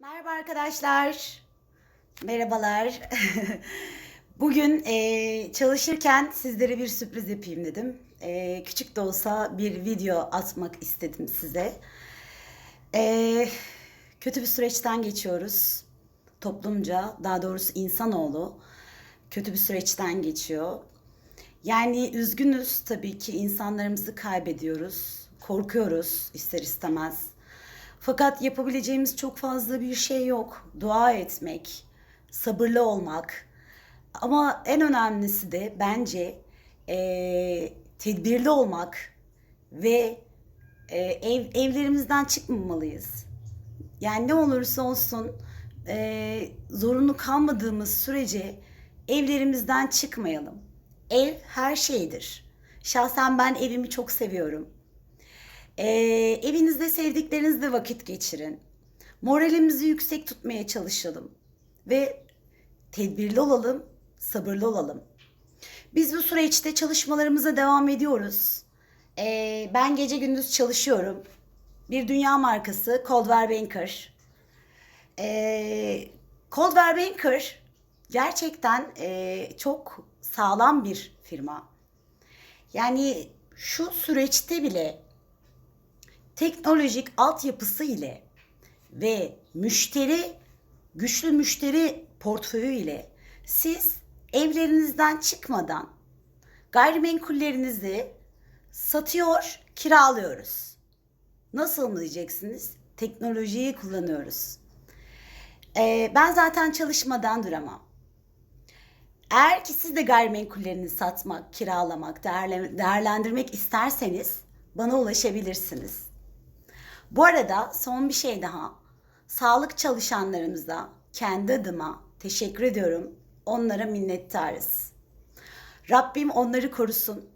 Merhaba arkadaşlar. Merhabalar. Bugün eee, çalışırken sizlere bir sürpriz yapayım dedim. Eee, küçük de olsa bir video atmak istedim size. Eee, kötü bir süreçten geçiyoruz. Toplumca, daha doğrusu insanoğlu kötü bir süreçten geçiyor. Yani üzgünüz tabii ki insanlarımızı kaybediyoruz. Korkuyoruz ister istemez. Fakat yapabileceğimiz çok fazla bir şey yok. Dua etmek, sabırlı olmak. Ama en önemlisi de bence eee, tedbirli olmak ve eee, ev, evlerimizden çıkmamalıyız. Yani ne olursa olsun eee, zorunlu kalmadığımız sürece evlerimizden çıkmayalım. Ev her şeydir. Şahsen ben evimi çok seviyorum. Ee, evinizde sevdiklerinizle vakit geçirin. Moralimizi yüksek tutmaya çalışalım. Ve tedbirli olalım, sabırlı olalım. Biz bu süreçte çalışmalarımıza devam ediyoruz. Ee, ben gece gündüz çalışıyorum. Bir dünya markası Coldwell Banker. Ee, Coldwell Banker gerçekten e, çok sağlam bir firma. Yani şu süreçte bile teknolojik altyapısı ile ve müşteri güçlü müşteri portföyü ile siz evlerinizden çıkmadan gayrimenkullerinizi satıyor, kiralıyoruz. Nasıl mı diyeceksiniz? Teknolojiyi kullanıyoruz. Ee, ben zaten çalışmadan duramam. Eğer ki siz de gayrimenkullerini satmak, kiralamak, değerle- değerlendirmek isterseniz bana ulaşabilirsiniz. Bu arada son bir şey daha. Sağlık çalışanlarımıza kendi adıma teşekkür ediyorum. Onlara minnettarız. Rabbim onları korusun.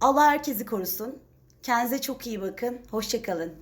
Allah herkesi korusun. Kendinize çok iyi bakın. Hoşçakalın.